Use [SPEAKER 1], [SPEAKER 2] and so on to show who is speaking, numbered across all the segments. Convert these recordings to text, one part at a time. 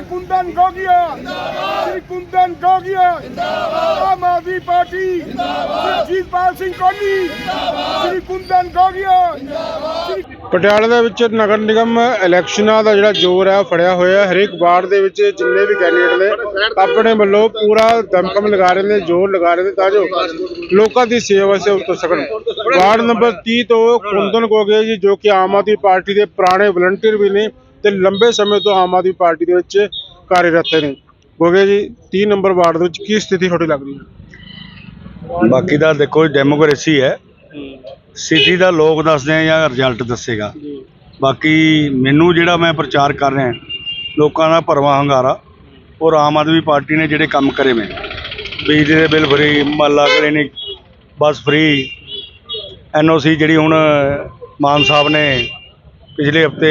[SPEAKER 1] ਸ਼੍ਰੀ Kundan Gogia. Shri Kundan Gogia. Aam Aadmi party. Jeetpal Singh Kohli Shri Kundan Gogia. ਜਿੰਦਾਬਾਦ ਦੇ ਵਿੱਚ ਨਗਰ ਨਿਗਮ ਇਲੈਕਸ਼ਨਾਂ ਦਾ ਜਿਹੜਾ ਜ਼ੋਰ ਹੈ ਫੜਿਆ ਹੋਇਆ ਹਰੇਕ ਵਾਰਡ ਦੇ ਵਿੱਚ ਜਿੰਨੇ ਵੀ ਕੈਂਡੀਡੇਟ ਨੇ, ਆਪਣੇ ਵੱਲੋਂ ਪੂਰਾ ਦਮਕਮ ਲਗਾ ਰਹੇ ਨੇ, ਜ਼ੋਰ ਲਗਾ ਰਹੇ ਨੇ, ਤਾਂ ਜੋ ਲੋਕਾਂ ਦੀ ਸੇਵਾ ਸੇ ਉਤਰ ਸਕਣ। ਵਾਰਡ ਨੰਬਰ 30 ਤੋਂ ਕੁੰਦਨ ਗੋਗੇ ਜੀ, ਜੋ ਕਿ ਆਮ ਆਦਮੀ ਪਾਰਟੀ ਦੇ ਪੁਰਾਣੇ ਵਲੰਟੀਅਰ ਵੀ ਨੇ ਤੇ ਲੰਬੇ ਸਮੇਂ ਤੋਂ ਆਮ ਆਦਮੀ ਪਾਰਟੀ ਦੇ ਵਿੱਚ ਕਾਰਜਰਤ ਨੇ। ਗੋਗੇ ਜੀ 30 ਨੰਬਰ ਵਾਰਡ ਦੇ ਵਿੱਚ ਕੀ ਸਥਿਤੀ ਤੁਹਾਡੀ ਲੱਗ ਰਹੀ ਹੈ?
[SPEAKER 2] ਬਾਕੀ ਦਾ ਦੇਖੋ ਡੈਮੋਕ੍ਰੇਸੀ ਹੈ। ਸਿਟੀ ਦਾ ਲੋਕ ਦੱਸਦੇ ਆ ਜਾਂ ਰਿਜ਼ਲਟ ਦੱਸੇਗਾ। ਬਾਕੀ ਮੈਨੂੰ ਜਿਹੜਾ ਮੈਂ ਪ੍ਰਚਾਰ ਕਰ ਰਿਹਾ ਲੋਕਾਂ ਦਾ ਭਰਵਾਂ ਹੰਗਾਰਾ ਔਰ ਆਮ ਆਦਮੀ ਪਾਰਟੀ ਨੇ ਜਿਹੜੇ ਕੰਮ ਕਰੇ ਮੈਂ ਬਿਜਲੀ ਦੇ bill free Mohalla clinic bus free NOC ਜਿਹੜੀ ਹੁਣ ਮਾਨ ਸਾਹਿਬ ਨੇ ਪਿਛਲੇ ਹਫ਼ਤੇ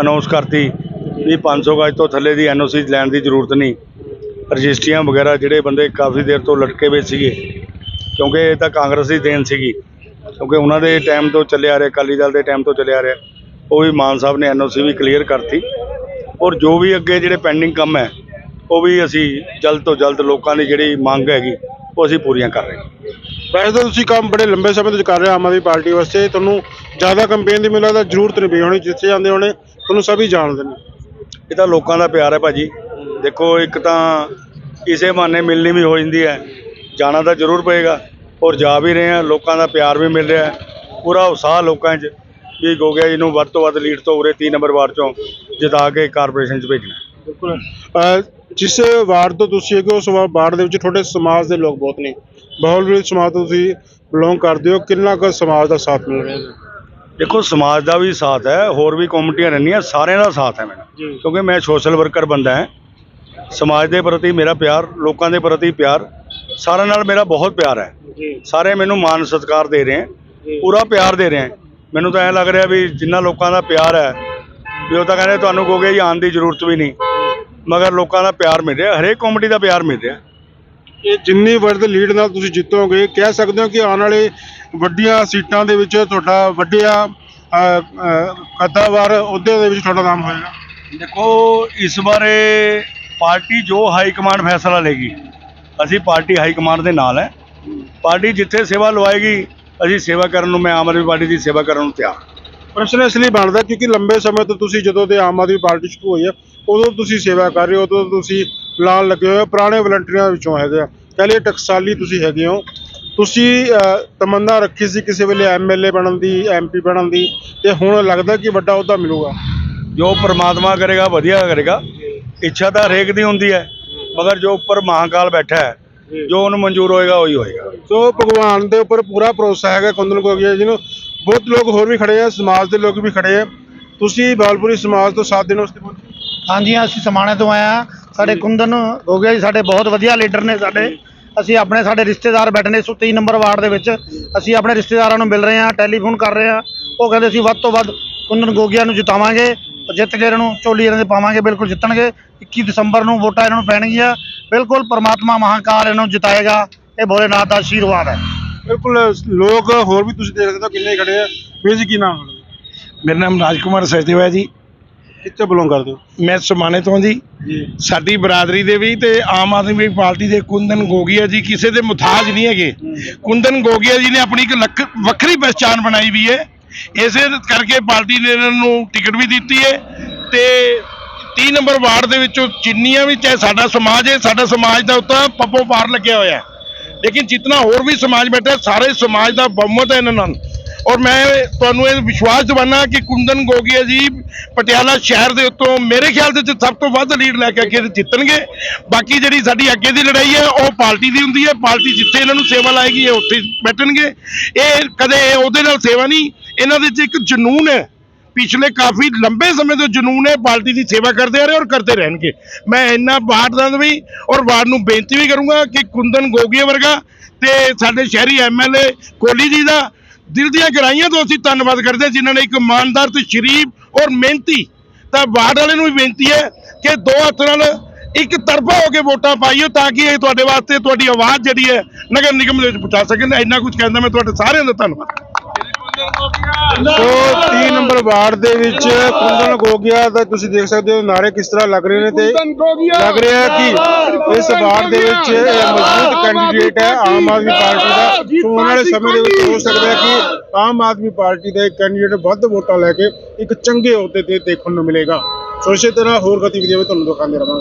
[SPEAKER 2] ਅਨਾਉਂਸ ਕਰਤੀ ਵੀ 500 ਗਜ ਤੋਂ ਥੱਲੇ ਦੀ ਐਨਓਸੀ ਲੈਣ ਦੀ ਜ਼ਰੂਰਤ ਨਹੀਂ। ਰਜਿਸਟਰੀਆਂ ਵਗੈਰਾ ਜਿਹੜੇ ਬੰਦੇ ਕਾਫੀ ਦੇਰ ਤੋਂ ਲਟਕੇ ਹੋਏ ਸੀਗੇ, ਕਿਉਂਕਿ ਇਹ ਤਾਂ ਕਾਂਗਰਸ ਦੀ ਦੇਣ ਸੀਗੀ, ਕਿਉਂਕਿ ਉਹਨਾਂ ਦੇ ਟਾਈਮ ਤੋਂ ਚੱਲਿਆ ਰਿਹਾ, ਅਕਾਲੀ ਦਲ ਦੇ ਟਾਈਮ ਤੋਂ ਚੱਲਿਆ ਰਿਹਾ, ਉਹ ਵੀ ਮਾਨ ਸਾਹਿਬ ਨੇ ਐਨਓਸੀ ਵੀ ਕਲੀਅਰ ਕਰਤੀ। ਔਰ ਜੋ ਵੀ ਅੱਗੇ ਜਿਹੜੇ ਪੈਂਡਿੰਗ ਕੰਮ ਹੈ, ਉਹ ਵੀ ਅਸੀਂ ਜਲਦ ਤੋਂ ਜਲਦ ਲੋਕਾਂ ਦੀ ਜਿਹੜੀ ਮੰਗ ਹੈਗੀ, ਉਹ ਅਸੀਂ ਪੂਰੀਆਂ ਕਰ ਰਹੇ ਹਾਂ।
[SPEAKER 1] ਵੈਸੇ ਤਾਂ ਤੁਸੀਂ ਕੰਮ ਬੜੇ ਲੰਬੇ ਸਮੇਂ ਤੋਂ ਕਰ ਰਹੇ ਹੋ ਆਮ ਆਦਮੀ ਪਾਰਟੀ ਵਾਸਤੇ। ਤੁਹਾਨੂੰ ਜ਼ਿਆਦਾ ਕੰਪੇਨ ਦੀ ਮੈਨੂੰ ਲੱਗਦਾ ਜ਼ਰੂਰਤ ਨਹੀਂ ਪਈ ਹੋਣੀ ਜਿੱਥੇ ਜਾਂਦੇ ਹੋਣੇ ਤੁਹਾਨੂੰ ਸਭੀ ਜਾਣਦੇ ਨੇ।
[SPEAKER 2] ਇਹ ਤਾਂ ਲੋਕਾਂ ਦਾ ਪਿਆਰ ਹੈ ਭਾਜੀ। ਦੇਖੋ ਇੱਕ ਤਾਂ ਇਸੇ ਬਹਾਨੇ ਮਿਲਣੀ ਵੀ ਹੋ ਜਾਂਦੀ ਹੈ। ਜਾਣਾ ਤਾਂ ਜ਼ਰੂਰ ਪਏਗਾ ਔਰ ਜਾ ਵੀ ਰਹੇ ਆ ਲੋਕਾਂ ਦਾ ਪਿਆਰ ਵੀ ਮਿਲ ਰਿਹਾ ਹੈ। ਪੂਰਾ ਉਤਸ਼ਾਹ ਲੋਕਾਂ 'ਚ ਵੀ ਗੋਗਿਆ ਜੀ ਨੂੰ ਵੱਧ ਤੋਂ ਵੱਧ ਲੀਡ ਤੋਂ ਉਰੇ 3 ਨੰਬਰ ਵਾਰਡ 'ਚੋਂ ਜਿਤਾ ਕੇ ਕਾਰਪੋਰੇਸ਼ਨ 'ਚ ਭੇਜਣਾ ਹੈ।
[SPEAKER 1] ਬਿਲਕੁਲ। ਜਿਸ ਵਾਰਡ ਤੋਂ ਤੁਸੀਂ ਹੈਗੇ ਉਸ ਵਾ- ਵਾਰਡ ਦੇ ਵਿੱਚ ਤੁਹਾਡੇ ਸਮਾਜ ਦੇ ਲੋਕ ਬਹੁਤ ਨੇ। ਬਹੁਲਪੁਰ ਸਮਾਜ ਤੋਂ ਤੁਸੀਂ ਬਿਲੋਂਗ ਕਰਦੇ ਹੋ। ਕਿੰਨਾ ਕੁ ਸਮਾਜ ਦਾ ਸਾਥ ਮਿਲ ਰਿਹਾ? ਹੈ
[SPEAKER 2] ਦੇਖੋ ਸਮਾਜ ਦਾ ਵੀ ਸਾਥ ਹੈ ਹੋਰ ਵੀ ਕਮੇਟੀਆਂ ਰਹਿੰਦੀਆਂ ਸਾਰਿਆਂ ਦਾ ਸਾਥ ਹੈ ਮੈਨੂੰ
[SPEAKER 1] ਜੀ।
[SPEAKER 2] ਕਿਉਂਕਿ ਮੈਂ ਸੋਸ਼ਲ ਵਰਕਰ ਬੰਦਾ ਹਾਂ। ਸਮਾਜ ਦੇ ਪ੍ਰਤੀ ਮੇਰਾ ਪਿਆਰ ਲੋਕਾਂ ਦੇ ਪ੍ਰਤੀ ਪਿਆਰ ਸਾਰਿਆਂ ਨਾਲ ਮੇਰਾ ਬਹੁਤ ਪਿਆਰ ਹੈ।
[SPEAKER 1] ਜੀ।
[SPEAKER 2] ਸਾਰੇ ਮੈਨੂੰ ਮਾਨ ਸਤਿਕਾਰ ਦੇ ਰਹੇ ਹੈ। ਪੂਰਾ ਪਿਆਰ ਦੇ ਰਹੇ ਹੈ। ਮੈਨੂੰ ਤਾਂ ਐਂ ਲੱਗ ਰਿਹਾ ਵੀ ਜਿੰਨਾ ਲੋਕਾਂ ਦਾ ਪਿਆਰ ਹੈ ਵੀ ਉਹ ਤਾਂ ਕਹਿੰਦੇ ਤੁਹਾਨੂੰ ਕਹੋਗੇ ਜੀ ਆਉਣ ਦੀ ਜ਼ਰੂਰਤ ਵੀ ਨਹੀਂ। ਮਗਰ ਲੋਕਾਂ ਦਾ ਪਿਆਰ ਮਿਲ ਰਿਹਾ ਹਰੇਕ ਕਮੇਟੀ ਦਾ ਪਿਆਰ ਮਿਲ ਰਿਹਾ।
[SPEAKER 1] ਇਹ ਜਿੰਨੀ ਵੱਧ ਲੀਡ ਨਾਲ ਤੁਸੀਂ ਜਿੱਤੋਗੇ ਕਹਿ ਸਕਦੇ ਹੋ ਕਿ ਆਉਣ ਵਾਲੇ ਵੱਡੀਆਂ ਸੀਟਾਂ ਦੇ ਵਿੱਚ ਤੁਹਾਡਾ ਵੱਡਿਆ ਕੱਦਾਵਾਰ ਅਹੁਦੇ ਦੇ ਵਿੱਚ ਤੁਹਾਡਾ ਨਾਮ ਹੋਏਗਾ।
[SPEAKER 2] ਦੇਖੋ ਇਸ ਬਾਰੇ ਪਾਰਟੀ ਜੋ ਹਾਈ ਕਮਾਂਡ ਫੈਸਲਾ ਲੇਗੀ ਅਸੀਂ ਪਾਰਟੀ ਹਾਈ ਕਮਾਂਡ ਦੇ ਨਾਲ ਹੈ। ਪਾਰਟੀ ਜਿੱਥੇ ਸੇਵਾ ਲਵਾਏਗੀ ਅਸੀਂ ਸੇਵਾ ਕਰਨ ਨੂੰ ਮੈਂ ਆਮ ਆਦਮੀ ਪਾਰਟੀ ਦੀ ਸੇਵਾ ਕਰਨ ਨੂੰ ਤਿਆਰ।
[SPEAKER 1] ਪ੍ਰਸ਼ਨ ਇਸ ਲਈ ਬਣਦਾ ਕਿਉਂਕਿ ਲੰਬੇ ਸਮੇਂ ਤੋਂ ਤੁਸੀਂ ਜਦੋਂ ਦੇ ਆਮ ਆਦਮੀ ਪਾਰਟੀ ਸ਼ੁਰੂ ਹੋਈ ਹੈ ਉਦੋਂ ਤੁਸੀਂ ਸੇਵਾ ਕਰ ਰਹੇ ਹੋ ਉਦੋਂ ਤੁਸੀਂ ਲਾਣ ਲੱਗੇ ਹੋਏ ਹੋ ਪੁਰਾਣੇ ਵਲੰਟੀਅਰਾਂ ਵਿੱਚੋਂ ਹੈਗੇ ਆ। ਕਹਿ ਲਈਏ ਟਕਸਾਲੀ ਤੁਸੀਂ ਹੈਗੇ ਹੋ। ਤੁਸੀਂ ਅਹ, ਤਮੰਨਾ ਰੱਖੀ ਸੀ ਕਿਸੇ ਵੇਲੇ ਐਮਐਲਏ ਬਣਨ ਦੀ ਐਮਪੀ ਬਣਨ ਦੀ ਤੇ ਹੁਣ ਲੱਗਦਾ ਕਿ ਵੱਡਾ ਅਹੁਦਾ ਮਿਲੂਗਾ?
[SPEAKER 2] ਜੋ ਪ੍ਰਮਾਤਮਾ ਕਰੇਗਾ ਵਧੀਆ ਕਰੇਗਾ। ਇੱਛਾ ਤਾਂ ਹਰੇਕ ਦੀ ਹੁੰਦੀ ਹੈ ਮਗਰ ਜੋ ਉੱਪਰ ਮਹਾਕਾਲ ਬੈਠਾ ਹੈ ਜੋ ਉਹਨੂੰ ਮਨਜ਼ੂਰ ਹੋਏਗਾ ਉਹੀ ਹੋਏਗਾ।
[SPEAKER 1] ਸੋ ਭਗਵਾਨ ਦੇ ਉੱਪਰ ਪੂਰਾ ਭਰੋਸਾ ਹੈਗਾ ਕੁੰਦਨ ਗੋਗੀਆ ਜੀ ਨੂੰ। ਬਹੁਤ ਲੋਕ ਹੋਰ ਵੀ ਖੜੇ ਆ ਸਮਾਜ ਦੇ ਲੋਕ ਵੀ ਖੜੇ ਆ। ਤੁਸੀਂ ਬਾਲਪੁਰੀ ਸਮਾਜ ਤੋਂ ਸਾਥ ਦੇਣ ਵਾਸਤੇ ਪਹੁੰਚੇ।
[SPEAKER 3] ਹਾਂਜੀ ਅਸੀਂ ਸਮਾਣੇ ਤੋਂ ਆਏ ਆ ਸਾਡੇ ਕੁੰਦਨ ਹੋ ਗਿਆ ਜੀ ਸਾਡੇ ਬਹੁਤ ਵਧੀਆ ਲੀਡਰ ਨੇ ਸਾਡੇ। ਅਸੀਂ ਆਪਣੇ ਸਾਡੇ ਰਿਸ਼ਤੇਦਾਰ ਬੈਠੇ ਨੇ 103 ਨੰਬਰ ਵਾਰਡ ਦੇ ਵਿੱਚ। ਅਸੀਂ ਆਪਣੇ ਰਿਸ਼ਤੇਦਾਰਾਂ ਨੂੰ ਮਿਲ ਰਹੇ ਆ ਟੈਲੀਫੋਨ ਕਰ ਰਹੇ ਆ ਉਹ ਕਹਿੰਦੇ ਅਸੀਂ ਵੱਧ ਤੋਂ ਵੱਧ ਕੁੰਦਨ ਗੋਗਿਆ ਨੂੰ ਜਿਤਾਵਾਂਗੇ ਜਿੱਤ ਕੇ ਇਹਨਾਂ ਨੂੰ ਝੋਲੀ ਇਹਨਾਂ ਦੇ ਪਾਵਾਂਗੇ ਬਿਲਕੁਲ ਜਿੱਤਣਗੇ। 21 ਦਸੰਬਰ ਨੂੰ ਵੋਟਾਂ ਇਹਨਾਂ ਨੂੰ ਪੈਣਗੀਆਂ। ਬਿਲਕੁਲ ਪਰਮਾਤਮਾ ਮਹਾਕਾਲ ਇਹਨਾਂ ਨੂੰ ਜਿਤਾਏਗਾ। ਇਹ ਭੋਲੇਨਾਥ ਦਾ ਆਸ਼ੀਰਵਾਦ ਹੈ।
[SPEAKER 1] ਬਿਲਕੁਲ ਲੋਕ ਹੋਰ ਵੀ ਤੁਸੀਂ ਦੇਖ ਸਕਦੇ ਹੋ ਕਿੰਨੇ ਖੜੇ ਆ। ਵੀਰ ਜੀ ਕੀ ਨਾਮ ਹੈ?
[SPEAKER 4] ਮੇਰਾ ਨਾਮ ਰਾਜਕੁਮਾਰ ਸਚਦੇਵ ਹੈ ਜੀ।
[SPEAKER 1] ਕਿੱਥੇ ਬਿਲੋਂਗ ਕਰਦੇ ਹੋ?
[SPEAKER 4] ਮੈਂ ਸਮਾਣੇ ਤੋਂ ਜੀ। ਸਾਡੀ ਬਰਾਦਰੀ ਦੇ ਵੀ ਤੇ ਆਮ ਆਦਮੀ ਪਾਰਟੀ ਦੇ ਕੁੰਦਨ ਗੋਗੀਆ ਜੀ ਕਿਸੇ ਦੇ ਮੁਤਾਜ ਨਹੀਂ ਹੈਗੇ। ਕੁੰਦਨ ਗੋਗੀਆ ਜੀ ਨੇ ਆਪਣੀ ਇੱਕ ਵੱਖਰੀ ਪਛਾਣ ਬਣਾਈ ਵੀ ਹੈ। ਇਸੇ ਕਰਕੇ ਪਾਰਟੀ ਨੇ ਇਹਨਾਂ ਨੂੰ ਟਿਕਟ ਵੀ ਦਿੱਤੀ ਹੈ ਤੇ 30 ਨੰਬਰ ਵਾਰਡ ਦੇ ਵਿੱਚੋਂ ਜਿੰਨੀਆਂ ਵੀ ਚਾਹੇ ਸਾਡਾ ਸਮਾਜ ਹੈ ਸਾਡਾ ਸਮਾਜ ਦਾ ਉੱਤਾ ਪੱਪੋ ਪਾਰ ਲੱਗਿਆ ਹੋਇਆ ਲੇਕਿਨ ਜਿਤਨਾ ਹੋਰ ਵੀ ਸਮਾਜ ਬੈਠਾ ਸਾਰੇ ਸਮਾਜ ਦਾ ਬਹੁਮਤ ਹੈ ਇਹਨਾਂ ਨਾਲ। ਔਰ ਮੈਂ ਤੁਹਾਨੂੰ ਇਹ ਵਿਸ਼ਵਾਸ ਦਿਵਾਨਾ ਕਿ ਕੁੰਦਨ ਗੋਗੀਆ ਜੀ, ਪਟਿਆਲਾ ਸ਼ਹਿਰ ਦੇ ਉੱਤੋਂ ਮੇਰੇ ਖਿਆਲ ਦੇ ਵਿੱਚ ਸਭ ਤੋਂ ਵੱਧ ਲੀਡ ਲੈ ਕੇ ਅੱਗੇ ਜਿੱਤਣਗੇ। ਬਾਕੀ ਜਿਹੜੀ ਸਾਡੀ ਅੱਗੇ ਦੀ ਲੜਾਈ ਹੈ, ਉਹ ਪਾਰਟੀ ਦੀ ਹੁੰਦੀ ਹੈ। ਪਾਰਟੀ ਜਿੱਥੇ ਇਹਨਾਂ ਨੂੰ ਸੇਵਾ ਲਾਏਗੀ, ਇਹ ਉੱਥੇ ਬੈਠਣਗੇ। ਇਹ ਕਦੇ ਉਹਦੇ ਨਾਲ ਸੇਵਾ ਨਹੀਂ। ਇਹਨਾਂ ਦੇ ਵਿੱਚ ਇੱਕ ਜਨੂਨ ਹੈ। ਪਿਛਲੇ ਕਾਫੀ ਲੰਬੇ ਸਮੇਂ ਤੋਂ ਜਨੂਨ ਹੈ, ਪਾਰਟੀ ਦੀ ਸੇਵਾ ਕਰਦੇ ਆ ਰਹੇ ਔਰ ਕਰਦੇ ਰਹਿਣਗੇ। ਮੈਂ ਇੰਨਾ ਵਾਰਡ ਦਾ ਵੀ ਔਰ ਵਾਰਡ ਨੂੰ ਬੇਨਤੀ ਵੀ ਕਰੂੰਗਾ ਕਿ ਕੁੰਦਨ ਗੋਗੀਆ ਵਰਗਾ ਤੇ ਸਾਡੇ ਸ਼ਹਿਰੀ ਐਮਐਲਏ ਕੋਹਲੀ ਜੀ ਦਾ ਦਿਲ ਦੀਆਂ ਗਹਿਰਾਈਆਂ ਤੋਂ ਅਸੀਂ ਧੰਨਵਾਦ ਕਰਦੇ ਹਾਂ ਜਿਨ੍ਹਾਂ ਨੇ ਇੱਕ ਇਮਾਨਦਾਰ ਤੇ ਸ਼ਰੀਫ ਔਰ ਮਿਹਨਤੀ ਤਾਂ ਵਾਰਡ ਵਾਲੇ ਨੂੰ ਵੀ ਬੇਨਤੀ ਹੈ ਕਿ ਦੋ ਹੱਥ ਨਾਲ ਇੱਕ ਤਰਫਾ ਹੋ ਕੇ ਵੋਟਾਂ ਪਾਈਓ ਤਾਂ ਕਿ ਇਹ ਤੁਹਾਡੇ ਵਾਸਤੇ ਤੁਹਾਡੀ ਆਵਾਜ਼ ਜਿਹੜੀ ਹੈ ਨਗਰ ਨਿਗਮ ਦੇ ਵਿੱਚ ਪਹੁੰਚਾ ਸਕਣ। ਇੰਨਾ ਕੁਝ ਕਹਿੰਦਾ ਮੈਂ ਤੁਹਾਡੇ ਸਾਰਿਆਂ ਦਾ ਧੰਨਵਾਦ।
[SPEAKER 1] ਸੋ 3 ਨੰਬਰ ਵਾਰਡ ਦੇ ਵਿੱਚ ਕੁੰਦਨ ਗੋਗਿਆ ਦਾ ਤੁਸੀਂ ਦੇਖ ਸਕਦੇ ਹੋ ਨਾਰੇ ਕਿਸ ਤਰ੍ਹਾਂ ਲੱਗ ਰਹੇ ਨੇ ਤੇ ਲੱਗ ਰਿਹਾ ਕਿ ਇਸ ਵਾਰਡ ਦੇ ਵਿੱਚ ਮਜ਼ਬੂਤ ਕੈਂਡੀਡੇਟ ਹੈ ਆਮ ਆਦਮੀ ਪਾਰਟੀ ਦਾ। ਸੋ ਆਉਣ ਵਾਲੇ ਸਮੇਂ ਦੇ ਵਿੱਚ ਹੋ ਸਕਦਾ ਹੈ ਕਿ ਆਮ ਆਦਮੀ ਪਾਰਟੀ ਦਾ ਇੱਕ ਕੈਂਡੀਡੇਟ ਵੱਧ ਵੋਟਾਂ ਲੈ ਕੇ ਇੱਕ ਚੰਗੇ ਅਹੁਦੇ ਤੇ ਦੇਖਣ ਨੂੰ ਮਿਲੇਗਾ। ਸੋ ਇਸੇ ਤਰ੍ਹਾਂ ਹੋਰ ਗਤੀਵਿਧੀਆਂ ਵੀ ਤੁਹਾਨੂੰ ਦਿਖਾਉਂਦੇ ਰਹਾਂਗੇ